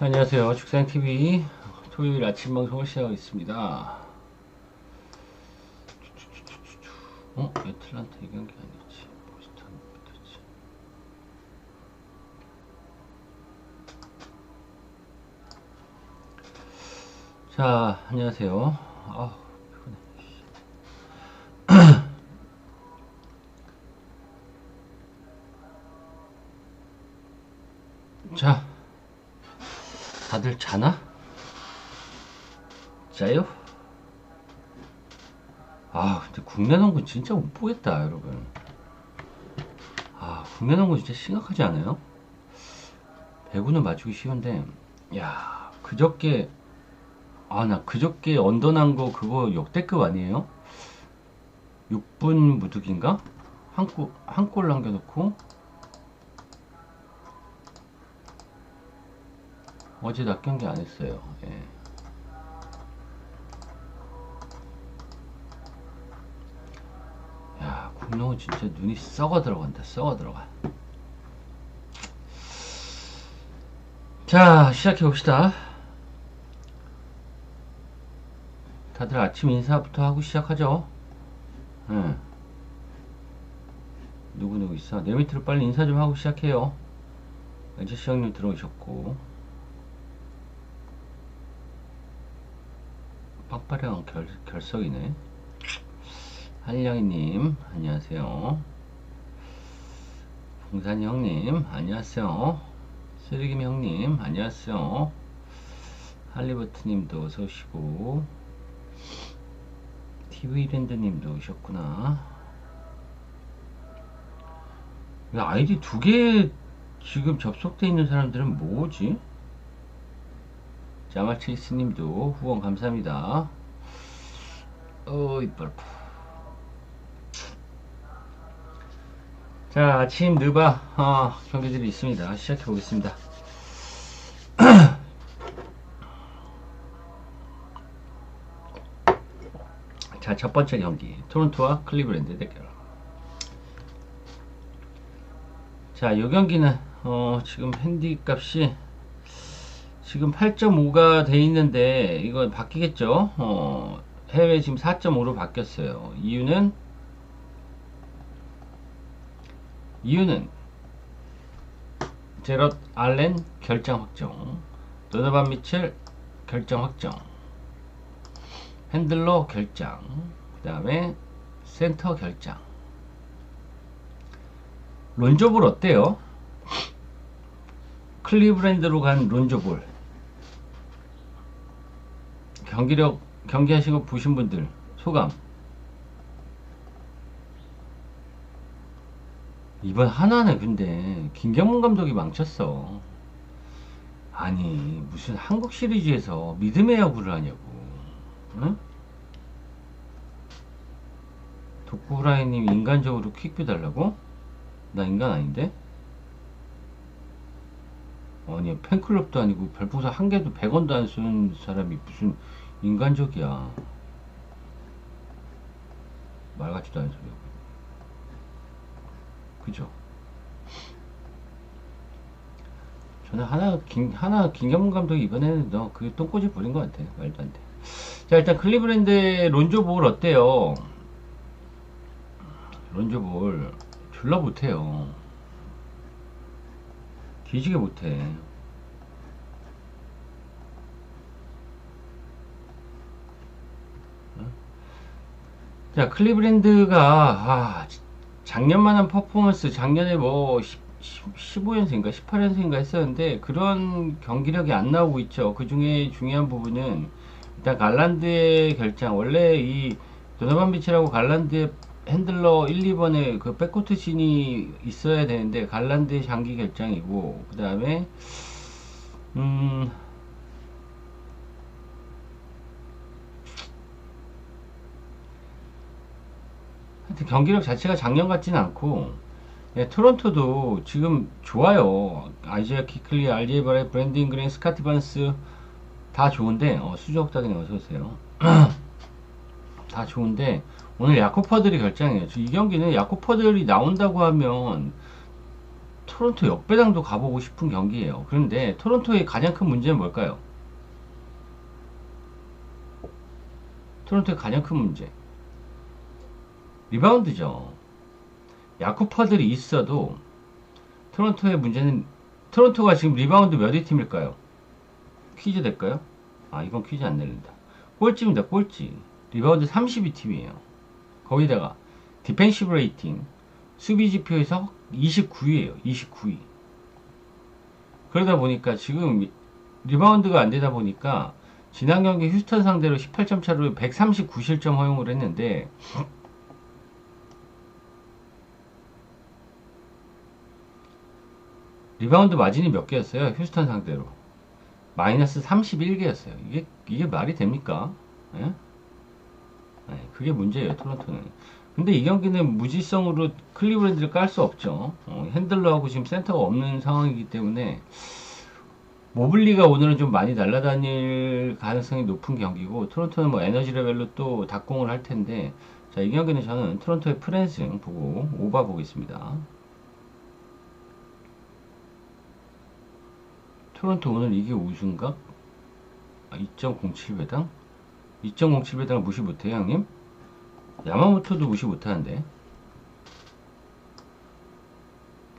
자, 안녕하세요. 축산TV 토요일 아침 방송을 시작하겠습니다. 어? 애틀란타 이 경기 아니지. 보스턴 붙었지. 자, 안녕하세요. 아, 피곤해. 자, 다들 자나? 자요? 아, 근데 국내 농구 진짜 못 보겠다, 여러분. 아, 국내 농구 진짜 심각하지 않아요? 배구는 맞추기 쉬운데, 야, 그저께, 아, 나 그저께 언더난 거 그거 역대급 아니에요? 6분 무득인가? 한 골, 한 골 남겨놓고, 어제 낮 경기 안 했어요. 예. 야, 국농은 진짜 눈이 썩어 들어간다. 썩어 들어가. 자, 시작해 봅시다. 다들 아침 인사부터 하고 시작하죠. 예. 누구누구 있어? 내 밑으로 빨리 인사 좀 하고 시작해요. 아저씨 형님 들어오셨고. 빡빡한 결, 결석이네. 한량이님, 안녕하세요. 봉산이 형님, 안녕하세요. 쓰레기미 형님, 안녕하세요. 할리버트님도 어서 오시고, TV랜드님도 오셨구나. 왜 아이디 두 개 지금 접속돼 있는 사람들은 뭐지? 자마체이스님도 후원 감사합니다. 어 이뻐라. 자 아침 느바 어, 경기들이 있습니다. 시작해 보겠습니다. 자 첫 번째 경기 토론토와 클리브랜드 대결. 자이 경기는 어, 지금 핸디 값이 지금 8.5가 돼 있는데 이거 바뀌겠죠? 어, 해외 지금 4.5로 바뀌었어요. 이유는? 이유는 제럿 알렌 결정 확정 도너반 미첼 결정 확정 핸들러 결정 그 다음에 센터 결정 론조볼 어때요? 클리브랜드로 간 론조볼 경기력 경기하시고 보신 분들 소감 이번 하나는 근데 김경문 감독이 망쳤어 아니 무슨 한국 시리즈에서 믿음의 야구를 하냐고 응? 독구라이님 인간적으로 퀵뷰 달라고? 나 인간 아닌데? 아니 팬클럽도 아니고 별풍선 한 개도 100원도 안 쓰는 사람이 무슨 인간적이야. 말 같지도 않은 소리야. 그죠? 저는 하나 김 하나 김경문 감독이 이번에는 너그 똥꼬지 부린 것 같아 말도 안 돼. 자 일단 클리브랜드 론조 볼 어때요? 론조 볼 졸라 못해요. 뒤지게 못해. 자, 클리브랜드가, 아, 작년만한 퍼포먼스, 작년에 뭐, 15연승인가 18연승인가 했었는데, 그런 경기력이 안 나오고 있죠. 그 중에 중요한 부분은, 일단 갈란드의 결정, 원래 이, 도너반 비치라고 갈란드의 핸들러 1, 2번에 그 백코트 신이 있어야 되는데 갈란드의 장기 결정이고 그 다음에 음 하여튼 경기력 자체가 작년 같지는 않고 예, 토론토도 지금 좋아요 아이지아 키클리, 알제이 바레, 브랜딩 그린, 스카티 반스 다 좋은데 어, 수족닭이네 어서오세요 다 좋은데 오늘 야코퍼들이 결정해요. 이 경기는 야코퍼들이 나온다고 하면 토, 토론토 역배당도 가보고 싶은 경기예요. 그런데 토론토의 가장 큰 문제는 뭘까요? 토론토의 가장 큰 문제. 리바운드죠. 야쿠퍼들이 있어도 토론토의 문제는 토론토가 지금 리바운드 몇 위 팀일까요? 퀴즈 될까요? 아 이건 퀴즈 안 내린다. 꼴찌입니다. 꼴찌. 리바운드 32 팀이에요. 거기다가 디펜시브 레이팅 수비 지표에서 29위에요. 29위. 그러다 보니까 지금 리바운드가 안 되다 보니까 지난 경기 휴스턴 상대로 18점 차로 139실점 허용을 했는데 리바운드 마진이 몇 개였어요? 휴스턴 상대로. 마이너스 31개였어요. 이게, 이게 말이 됩니까? 예? 네, 그게 문제예요, 토론토는. 근데 이 경기는 무지성으로 클리브랜드를 깔 수 없죠. 어, 핸들러하고 지금 센터가 없는 상황이기 때문에 모블리가 오늘은 좀 많이 날아다닐 가능성이 높은 경기고 토론토는 뭐 에너지 레벨로 또 닭공을 할 텐데 자, 이 경기는 저는 토론토의 프랜승 보고 오바 보겠습니다. 토론토 오늘 이게 우승가? 아, 2.07배당? 2.07배당을 무시 못해요, 형님? 야마모토도 무시 못하는데.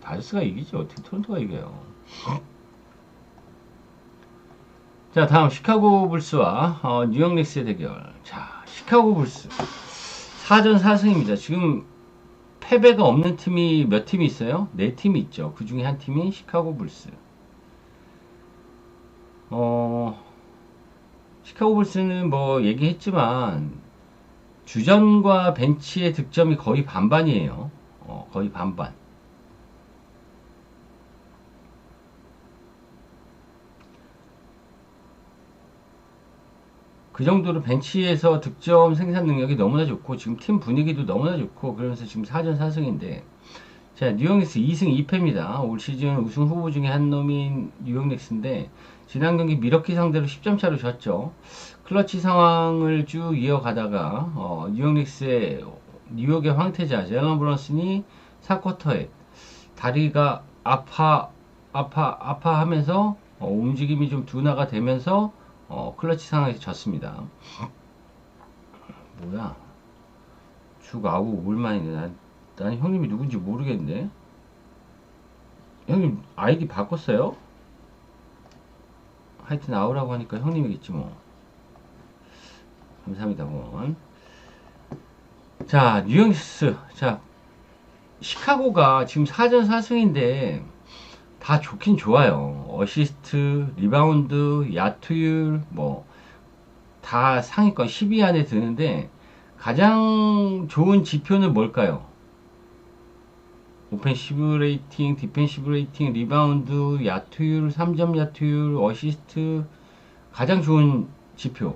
다저스가 이기죠. 어떻게 토론토가 이겨요. 자, 다음 시카고 불스와 어, 뉴욕 닉스의 대결. 자, 시카고 불스. 4전 4승입니다. 지금 패배가 없는 팀이 몇 팀이 있어요? 네 팀이 있죠. 그 중에 한 팀이 시카고 불스. 어, 시카고 불스는 뭐 얘기했지만 주전과 벤치의 득점이 거의 반반이에요. 어, 거의 반반. 그 정도로 벤치에서 득점 생산 능력이 너무나 좋고 지금 팀 분위기도 너무나 좋고 그러면서 지금 4전 4승인데 자 뉴욕 닉스 2승 2패입니다. 올 시즌 우승 후보 중에 한 놈인 뉴욕 닉스인데 지난 경기 미러키 상대로 10점 차로 졌죠. 클러치 상황을 쭉 이어가다가 어, 뉴욕 닉스의 뉴욕의 황태자 제런 브런슨이 4쿼터에 다리가 아파 아파 아파하면서 어, 움직임이 좀 둔화가 되면서 어, 클러치 상황에서 졌습니다. 뭐야? 죽 아우 올만이네. 난, 난 형님이 누군지 모르겠는데. 형님 아이디 바꿨어요? 하여튼 아우라고 하니까 형님이겠지 뭐. 감사합니다, 원. 자, 뉴욕스. 자, 시카고가 지금 4전 4승인데 다 좋긴 좋아요. 어시스트, 리바운드, 야투율, 뭐, 다 상위권 10위 안에 드는데, 가장 좋은 지표는 뭘까요? 오펜시브 레이팅, 디펜시브 레이팅, 리바운드, 야투율, 3점 야투율, 어시스트, 가장 좋은 지표.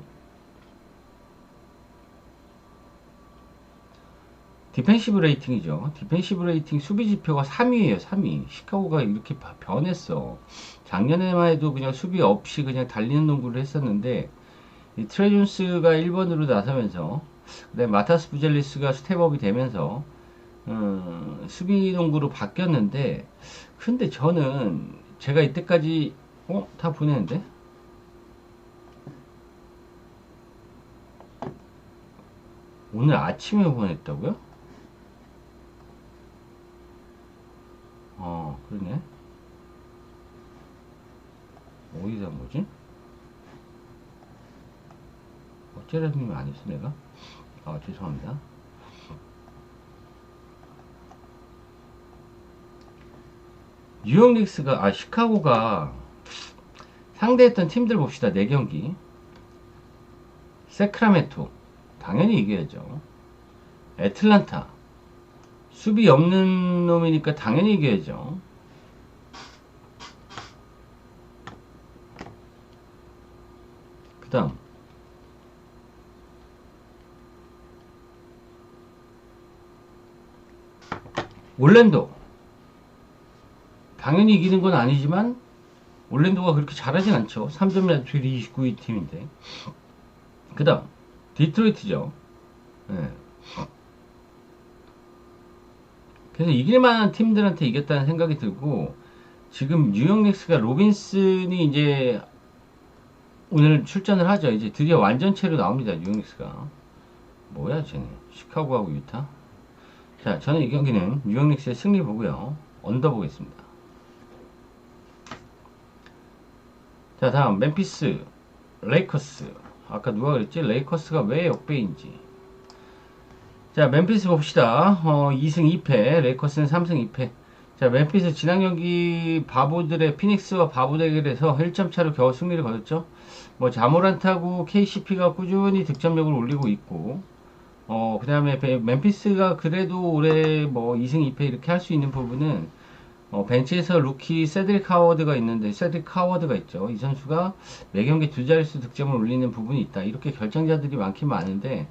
디펜시브 레이팅이죠. 디펜시브 레이팅 수비 지표가 3위예요. 3위. 시카고가 이렇게 변했어. 작년에만 해도 그냥 수비 없이 그냥 달리는 농구를 했었는데 트레존스가 1번으로 나서면서 그다음에 마타스 부젤리스가 스텝업이 되면서 음, 수비 농구로 바뀌었는데 근데 저는 제가 이때까지 어? 다 보내는데? 오늘 아침에 보냈다고요? 어, 그러네. 어디다 뭐지? 안 했어, 내가? 아, 죄송합니다. 뉴욕 닉스가, 아, 시카고가 상대했던 팀들 봅시다. 4경기. 세크라멘토. 당연히 이겨야죠. 애틀란타. 수비 없는 놈이니까 당연히 이겨야죠. 그 다음. 올랜도. 당연히 이기는 건 아니지만, 올랜도가 그렇게 잘하진 않죠. 3점 야투율이 29위 팀인데. 그 다음. 디트로이트죠. 네. 그래서 이길만한 팀들한테 이겼다는 생각이 들고 지금 뉴욕 닉스가 로빈슨이 이제 오늘 출전을 하죠. 이제 드디어 완전체로 나옵니다. 뉴욕 닉스가 뭐야 쟤네 시카고하고 유타 자 저는 이 경기는 뉴욕 닉스의 승리 보고요 언더 보겠습니다. 자 다음. 멤피스 레이커스. 아까 누가 그랬지? 레이커스가 왜 역배인지. 자 멤피스 봅시다. 어, 2승 2패 레이커스는 3승 2패. 자 멤피스 지난 경기 바보들의 피닉스와 바보 대결에서 1점 차로 겨우 승리를 거뒀죠. 뭐 자모란트하고 KCP가 꾸준히 득점력을 올리고 있고 어 그 다음에 멤피스가 그래도 올해 뭐 2승 2패 이렇게 할 수 있는 부분은 어, 벤치에서 루키 세드릭 하워드가 있는데 세드릭 하워드가 있죠. 이 선수가 매 경기 두 자릿수 득점을 올리는 부분이 있다. 이렇게 결정자들이 많긴 많은데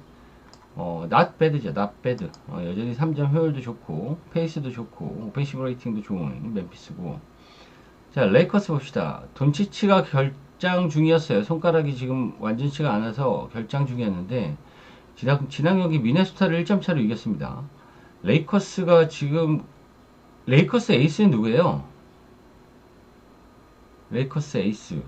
어, not bad죠. not bad. 어, 여전히 3점 효율도 좋고 페이스도 좋고 오펜시브 레이팅도 좋은 멤피스고 자 레이커스 봅시다. 돈치치가 결장 중이었어요. 손가락이 지금 완전치가 않아서 결장 중이었는데 지난, 지난 경기 미네소타를 1점 차로 이겼습니다. 레이커스가 지금 레이커스 에이스는 누구예요? 레이커스 에이스.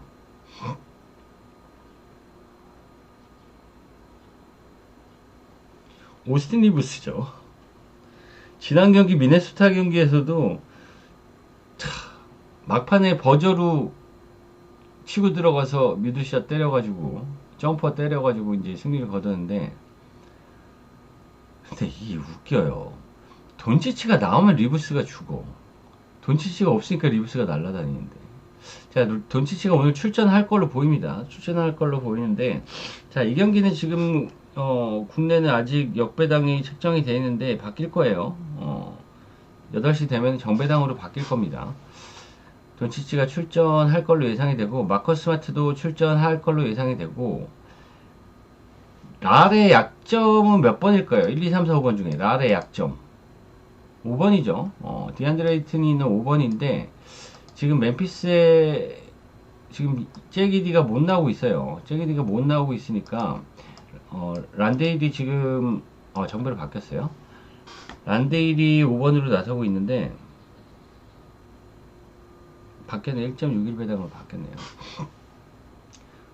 오스틴 리브스죠. 지난 경기 미네소타 경기에서도 차, 막판에 버저로 치고 들어가서 미드샷 때려가지고 점퍼 때려가지고 이제 승리를 거뒀는데 근데 이게 웃겨요. 돈치치가 나오면 리브스가 죽어. 돈치치가 없으니까 리브스가 날아다니는데. 자, 돈치치가 오늘 출전할 걸로 보입니다. 출전할 걸로 보이는데, 자, 이 경기는 지금, 어, 국내는 아직 역배당이 책정이 되어 있는데, 바뀔 거예요. 어, 8시 되면 정배당으로 바뀔 겁니다. 돈치치가 출전할 걸로 예상이 되고, 마커스 스마트도 출전할 걸로 예상이 되고, 랄의 약점은 몇 번일까요? 1, 2, 3, 4, 5번 중에 랄의 약점. 5번이죠. 어, 디안드레이튼이는 5번인데 지금 멤피스에 지금 잭이디가 못 나오고 있어요. 잭이디가 못 나오고 있으니까 어, 란데일이 지금 어, 정배로 바뀌었어요. 란데일이 5번으로 나서고 있는데 바뀌었네 1.61배당으로 바뀌었네요.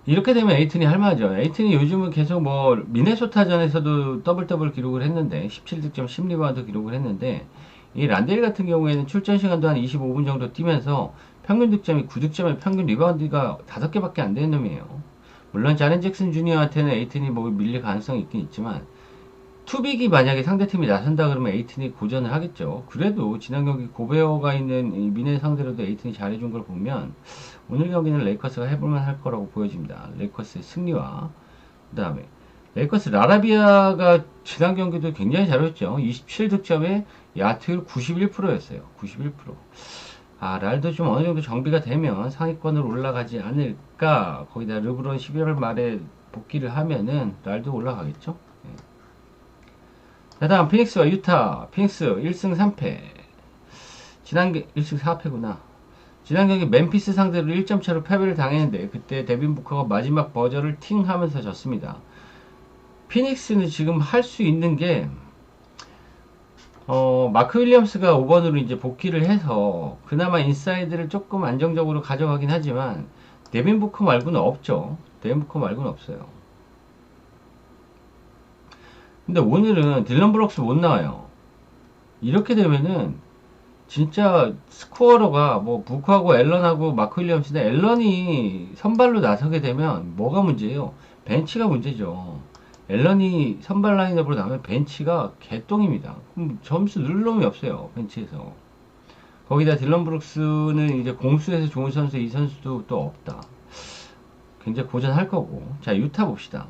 이렇게 되면 에이튼이 할만하죠. 에이튼이 요즘은 계속 뭐 미네소타전에서도 더블 더블 기록을 했는데 17득점 10리바운드 기록을 했는데 이 란델 같은 경우에는 출전 시간도 한 25분 정도 뛰면서 평균 득점이 9득점에 평균 리바운드가 5개밖에 안 되는 놈이에요. 물론 자렌 잭슨 주니어한테는 에이튼이 뭐 밀릴 가능성이 있긴 있지만 투빅이 만약에 상대팀이 나선다 그러면 에이튼이 고전을 하겠죠. 그래도 지난 경기 고베어가 있는 미네 상대로도 에이튼이 잘해준 걸 보면 오늘 경기는 레이커스가 해볼만 할 거라고 보여집니다. 레이커스의 승리와 그 다음에 레이커스 라라비아가 지난 경기도 굉장히 잘했죠. 27득점에 야투율 91%였어요. 91%. 아, 랄도 좀 어느 정도 정비가 되면 상위권으로 올라가지 않을까. 거기다 르브론 11월 말에 복귀를 하면은 랄도 올라가겠죠. 네. 자, 다음 피닉스와 유타. 피닉스 1승 3패. 지난 게 1승 4패구나. 지난 경기 멤피스 상대로 1점 차로 패배를 당했는데 그때 데빈 부커가 마지막 버저를 팅 하면서 졌습니다. 피닉스는 지금 할 수 있는 게 어, 마크 윌리엄스가 5번으로 이제 복귀를 해서 그나마 인사이드를 조금 안정적으로 가져가긴 하지만 데빈 부커 말고는 없죠. 데빈 부커 말고는 없어요. 근데 오늘은 딜런 브록스 못 나와요. 이렇게 되면은 진짜 스코어러가 뭐 부크하고 앨런하고 마크 윌리엄스인데 앨런이 선발로 나서게 되면 뭐가 문제예요? 벤치가 문제죠. 앨런이 선발 라인업으로 나오면 벤치가 개똥입니다. 그럼 점수 늘 놈이 없어요. 벤치에서. 거기다 딜런 브룩스는 이제 공수에서 좋은 선수 이 선수도 또 없다. 굉장히 고전할 거고. 자, 유타 봅시다.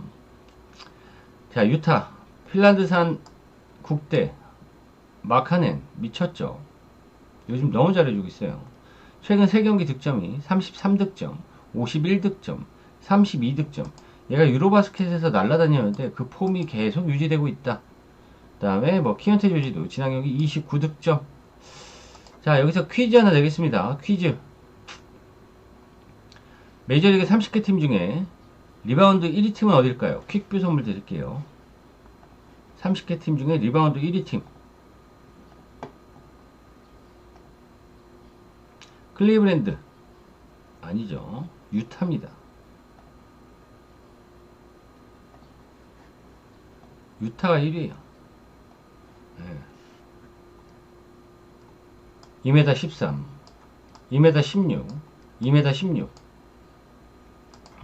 자, 유타. 핀란드산 국대. 마카넨. 미쳤죠. 요즘 너무 잘해주고 있어요. 최근 3경기 득점이 33득점, 51득점, 32득점. 얘가 유로바스켓에서 날아다녔는데 그 폼이 계속 유지되고 있다. 그 다음에 뭐 키언테 조지도 지난 경기 29득점. 자 여기서 퀴즈 하나 내겠습니다. 퀴즈. 메이저리그 30개 팀 중에 리바운드 1위 팀은 어딜까요? 퀵뷰 선물 드릴게요. 30개 팀 중에 리바운드 1위 팀. 클리브랜드. 아니죠. 유타입니다. 유타가 1위에요. 네. 2m 13, 2m 16, 2m 16.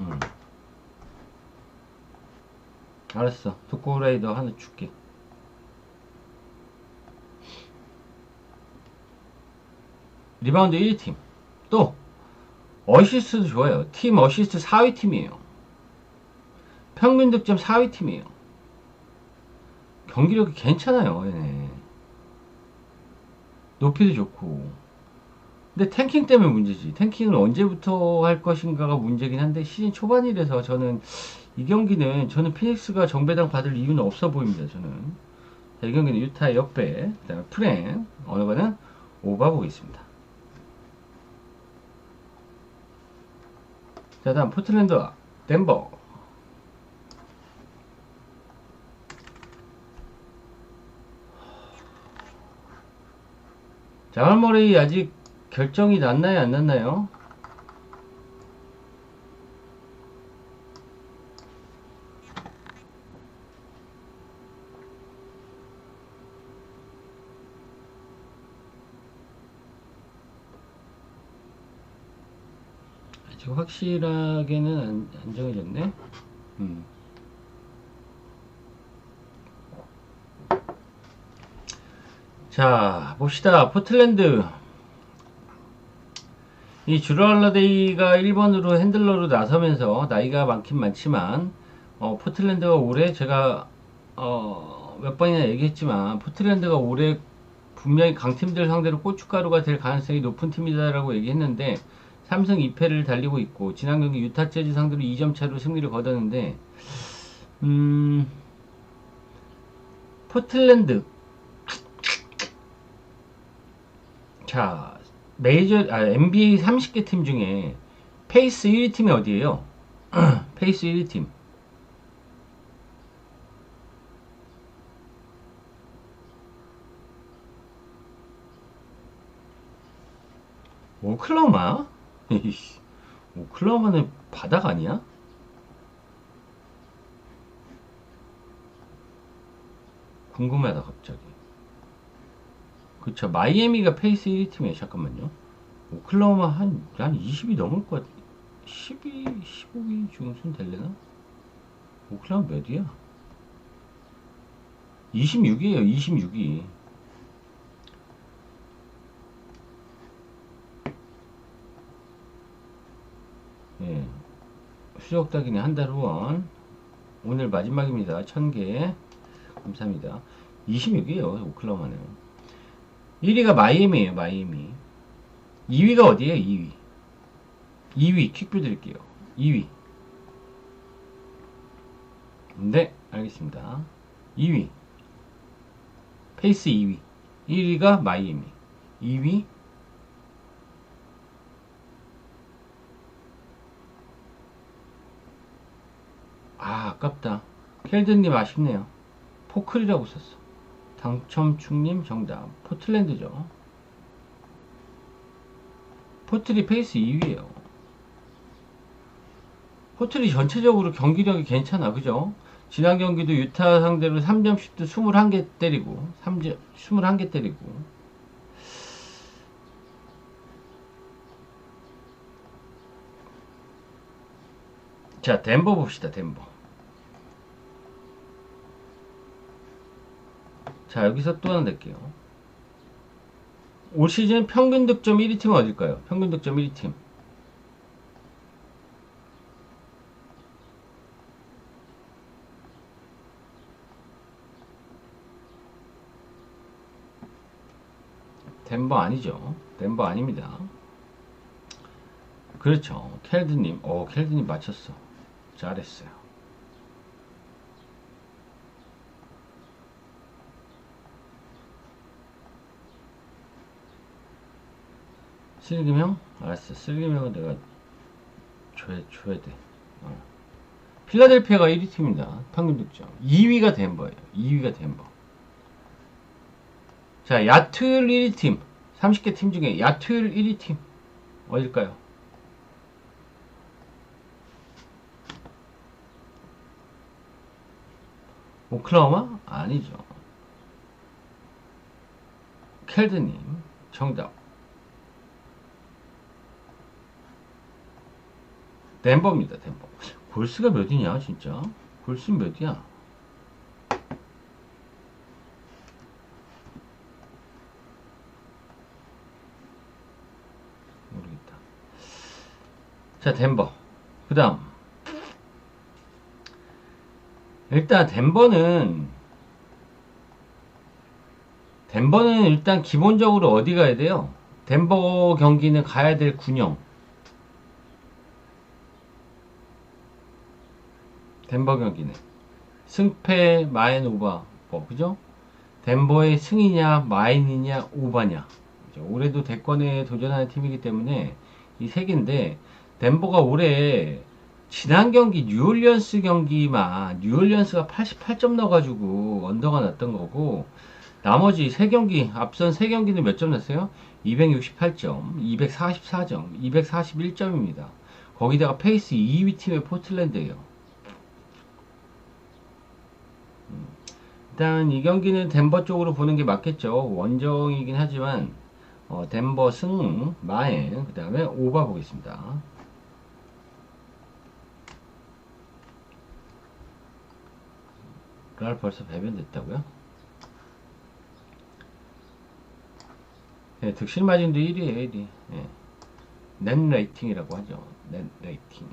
음. 알았어. 독고라이더 하나 줄게. 리바운드 1위팀. 또, 어시스트도 좋아요. 팀 어시스트 4위 팀이에요. 평균 득점 4위 팀이에요. 경기력이 괜찮아요. 얘네. 높이도 좋고. 근데 탱킹 때문에 문제지. 탱킹을 언제부터 할 것인가가 문제긴 한데 시즌 초반이라서 저는 이 경기는 저는 피닉스가 정배당 받을 이유는 없어 보입니다. 저는 자, 이 경기는 유타의 역배, 그다음에 프랭 어느 거는 오바 보겠습니다. 자 다음 포틀랜드와 덴버 자갈머리 아직 결정이 났나요 안 났나요? 아직 확실하게는 안, 안 정해졌네. 음. 자, 봅시다. 포틀랜드. 이 주랄라데이가 1번으로 핸들러로 나서면서 나이가 많긴 많지만, 어, 포틀랜드가 올해 제가, 어, 몇 번이나 얘기했지만, 포틀랜드가 올해 분명히 강팀들 상대로 고춧가루가 될 가능성이 높은 팀이다라고 얘기했는데, 삼성 2패를 달리고 있고, 지난 경기 유타 재즈 상대로 2점 차로 승리를 거뒀는데, 음, 포틀랜드, 자, 메이저, 아, NBA 30개 팀 중에 페이스 1위 팀이 어디예요? 페이스 1위 팀. 오클라호마? 이씨, 오클라호마는 바닥 아니야? 궁금하다 갑자기. 그쵸 마이애미가 페이스 1위 팀이에요. 잠깐만요. 오클라호마 한, 한 20이 넘을 것 같아. 12, 15위 중순 될래나? 오클라호마 몇 위야? 26위에요. 26위. 예. 수족 따기네 한달 후원. 오늘 마지막입니다. 1000개. 감사합니다. 26위에요. 오클라호마는. 1위가 마이애미에요, 마이애미. 2위가 어디에요, 2위? 2위, 퀵뷰 드릴게요. 2위. 네, 알겠습니다. 2위. 페이스 2위. 1위가 마이애미. 2위. 아, 아깝다. 켈든님 아쉽네요. 포클이라고 썼어. 당첨충님 정답. 포틀랜드죠. 포틀이 페이스 2위에요. 포틀이 전체적으로 경기력이 괜찮아. 그죠? 지난 경기도 유타 상대로 3점 슛도 21개 때리고 3점 21개 때리고 자, 덴버 봅시다. 덴버. 자, 여기서 또 하나 낼게요. 올 시즌 평균 득점 1위 팀은 어딜까요? 평균 득점 1위 팀. 덴버 아니죠. 덴버 아닙니다. 그렇죠. 켈드님. 오, 켈드님 맞췄어. 잘했어요. 슬기명? 알았어. 슬기명은 내가 줘야, 줘야 돼. 어. 필라델피아가 1위 팀입니다. 평균 득점. 2위가 덴버예요. 2위가 덴버. 자, 야투율 1위 팀. 30개 팀 중에 야투율 1위 팀. 어딜까요? 오클라호마? 아니죠. 켈드님, 정답. 덴버입니다, 덴버. 골스가 몇이냐, 진짜? 골스 몇이야? 모르겠다. 자, 덴버. 그 다음. 일단, 덴버는, 덴버는 일단 기본적으로 어디 가야 돼요? 덴버 경기는 가야 될 군영. 덴버 경기는. 승패, 마인, 오바. 뭐, 그죠? 덴버의 승이냐, 마인이냐, 오바냐. 그죠? 올해도 대권에 도전하는 팀이기 때문에 이 세 개인데, 덴버가 올해 지난 경기 뉴올리언스 경기만 뉴올리언스가 88점 넣어가지고 언더가 났던 거고 나머지 세 경기 앞선 세 경기는 몇 점 났어요? 268점, 244점, 241점입니다. 거기다가 페이스 2위 팀의 포틀랜드예요. 일단 이 경기는 덴버 쪽으로 보는 게 맞겠죠. 원정이긴 하지만 어, 덴버 승, 마행, 그 다음에 오바 보겠습니다. 랄 벌써 배변됐다고요? 네, 득실 마진도 1위에요, 1위. 네. 넷 레이팅이라고 하죠. 넷 레이팅.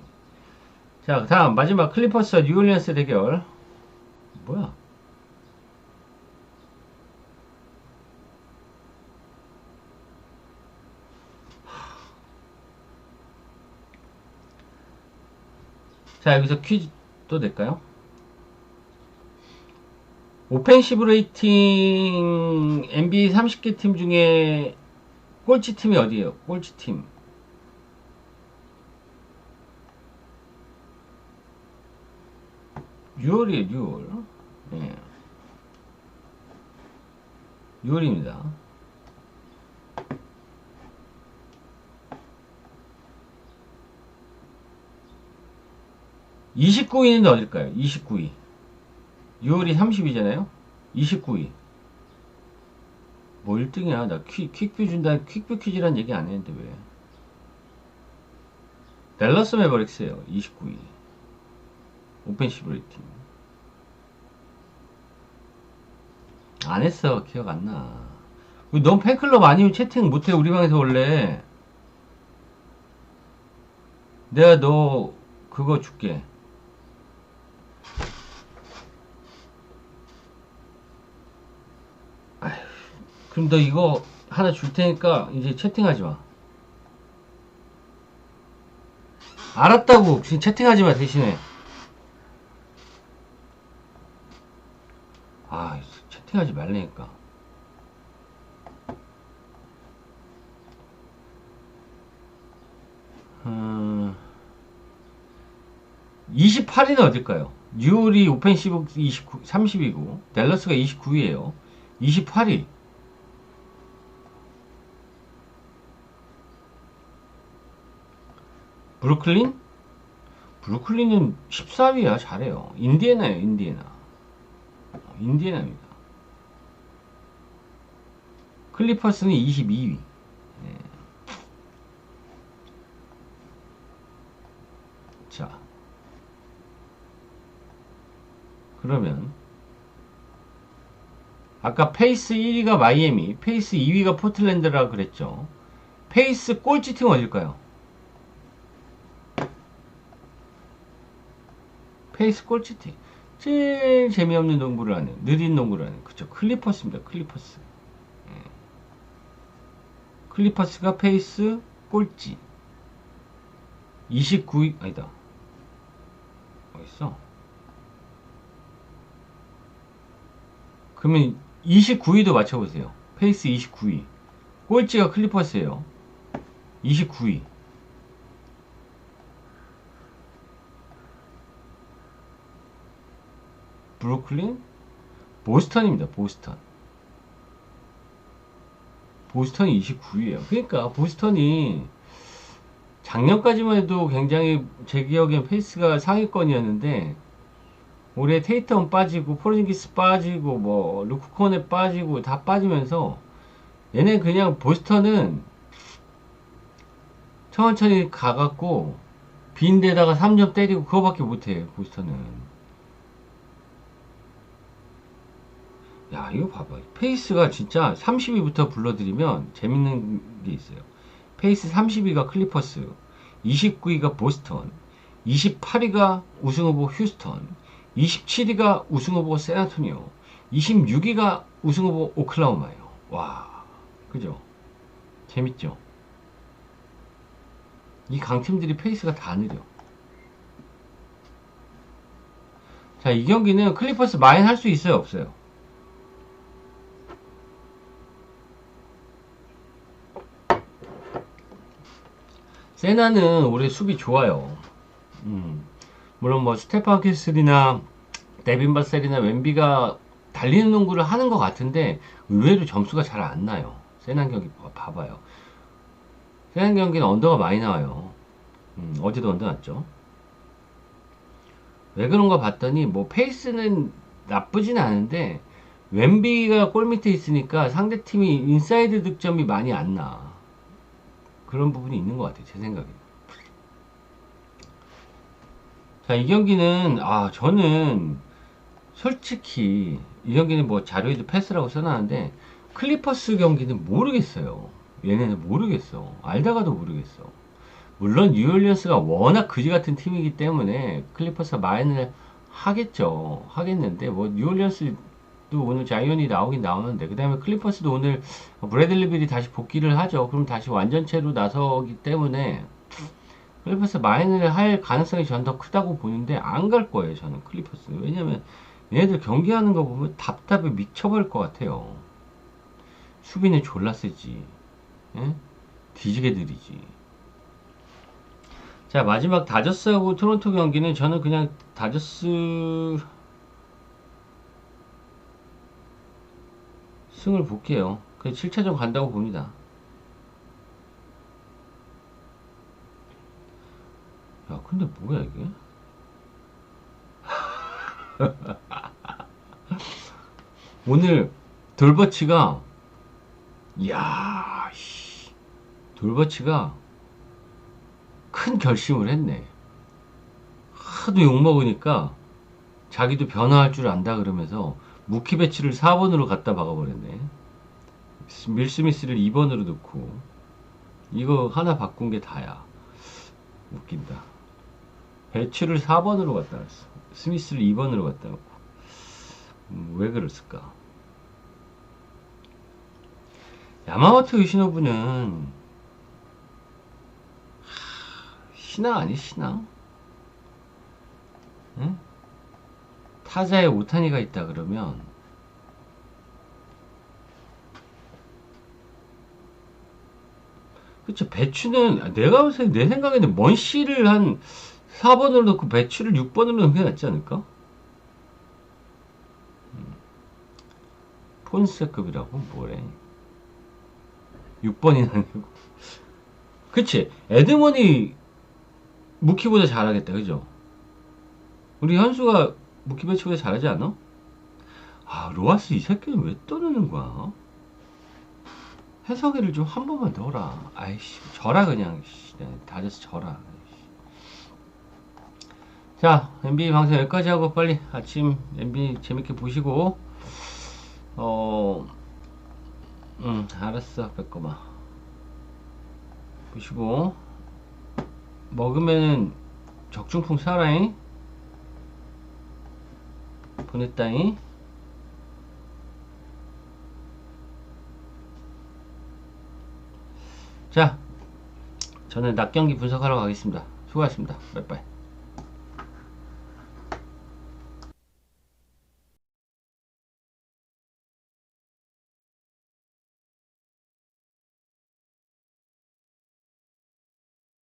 자, 다음 마지막 클리퍼스와 뉴올리언스 대결. 뭐야? 자, 여기서 퀴즈 또 될까요? 오펜시브 레이팅 NBA 30개 팀 중에 꼴찌 팀이 어디예요? 꼴찌 팀. 뉴얼이에요, 뉴얼. 예. 뉴얼입니다. (29위는) 어딜까요? (29위) 6월이 30이잖아요? 29위. 뭐 1등이야. 나 퀵, 퀵뷰 준다, 퀵뷰 퀴즈란 얘기 안 했는데 왜. 댈러스 메버릭스에요. 29위. 오펜시브 레이팅. 안 했어. 기억 안 나. 넌 팬클럽 아니면 채팅 못해. 우리 방에서 원래. 내가 너 그거 줄게. 그럼 너 이거 하나 줄 테니까 이제 채팅하지 마. 알았다고. 지금 채팅하지 마, 대신에. 아, 채팅하지 말라니까. 음, 28위는 어딜까요? 뉴올이 오펜시브 29, 30이고, 댈러스가 29위에요. 28위. 브루클린? 브루클린은 14위야. 잘해요. 인디애나예요, 인디애나. 인디애나입니다. 클리퍼스는 22위. 네. 자. 그러면 아까 페이스 1위가 마이애미, 페이스 2위가 포틀랜드라 그랬죠. 페이스 꼴찌 팀 어딜까요? 페이스 꼴찌팀. 제일 재미없는 농구를 하는, 느린 농구를 하는, 그쵸. 클리퍼스입니다. 클리퍼스. 예. 클리퍼스가 페이스 꼴찌. 29위, 아니다. 어딨어? 그러면 29위도 맞춰보세요. 페이스 29위. 꼴찌가 클리퍼스예요. 29위. 브루클린? 보스턴입니다. 보스턴. 보스턴이 29위에요. 그러니까 보스턴이 작년까지만 해도 굉장히 제 기억엔 페이스가 상위권이었는데 올해 테이텀 빠지고 포르징기스 빠지고 뭐 루크콘에 빠지고 다 빠지면서 얘네 그냥 보스턴은 천천히 가갖고 빈 데다가 3점 때리고 그거밖에 못해 보스턴은 야 이거 봐봐. 페이스가 진짜 30위부터 불러드리면 재밌는 게 있어요. 페이스 30위가 클리퍼스 29위가 보스턴 28위가 우승후보 휴스턴 27위가 우승후보 샌안토니오 26위가 우승후보 오클라호마예요. 와 그죠? 재밌죠? 이 강팀들이 페이스가 다 느려. 자 이 경기는 클리퍼스 마인 할 수 있어요? 없어요 세나는 올해 수비 좋아요. 음, 물론 뭐 스테판 캐슬이나 데빈 바셀이나 웬비가 달리는 농구를 하는 것 같은데 의외로 점수가 잘 안 나요. 세난 경기 봐- 봐봐요. 세난 경기는 언더가 많이 나와요. 음, 어제도 언더 났죠. 왜 그런가 봤더니 뭐 페이스는 나쁘진 않은데 웬비가 골 밑에 있으니까 상대 팀이 인사이드 득점이 많이 안 나. 그런 부분이 있는 것 같아요. 제 생각에. 자, 이 경기는, 아, 저는, 솔직히, 이 경기는 뭐 자료에도 패스라고 써놨는데, 클리퍼스 경기는 모르겠어요. 얘네는 모르겠어. 알다가도 모르겠어. 물론, 뉴올리언스가 워낙 그지 같은 팀이기 때문에, 클리퍼스가 마인을 하겠죠. 하겠는데, 뭐, 뉴올리언스 또 오늘 자이언이 나오긴 나오는데 그 다음에 클리퍼스도 오늘 브래들리 빌이 다시 복귀를 하죠. 그럼 다시 완전체로 나서기 때문에 클리퍼스 마인을 할 가능성이 전 더 크다고 보는데 안 갈 거예요. 저는 클리퍼스 왜냐면 얘네들 경기하는 거 보면 답답해 미쳐버릴 것 같아요. 수비는 졸라 세지. 예? 뒤지게 들이지. 자 마지막 다저스하고 토론토 경기는 저는 그냥 다저스 승을 볼게요. 그 7차전 간다고 봅니다. 야, 근데 뭐야 이게? 오늘 돌버치가 이야, 씨. 돌버치가 큰 결심을 했네. 하도 욕먹으니까 자기도 변화할 줄 안다 그러면서 무키 배치를 4번으로 갖다 박아버렸네. 밀 스미스를 2번으로 넣고 이거 하나 바꾼 게 다야. 웃긴다. 배치를 4번으로 갖다 놨어. 스미스를 2번으로 갖다 놓고. 음, 왜 그랬을까? 야마모토 유시노부는 신화 아니 신화? 응? 타자에 오타니가 있다 그러면 그쵸 배추는 내가 볼때 내 생각에는 먼씨를 한 4번으로 넣고 배추를 6번으로 넣는 게 낫지 않을까? 음. 폰세급이라고 뭐래 6번이 아니고 그치 에드먼이 무키보다 잘하겠다 그죠? 우리 현수가 무키배치보다 잘하지 않아? 아 로아스 이 새끼는 왜 떠드는 거야? 해석이를 좀 한 번만 넣어라 아이씨 져라 그냥 씨, 다 돼서 져라. 자 NBA 방송 여기까지 하고 빨리 아침 NBA 재밌게 보시고 어... 응 알았어 뺏거마 보시고 먹으면은 적중풍 사라잉 보냈다잉. 자 저는 낮 경기 분석하러 가겠습니다. 수고하셨습니다. 빠이빠이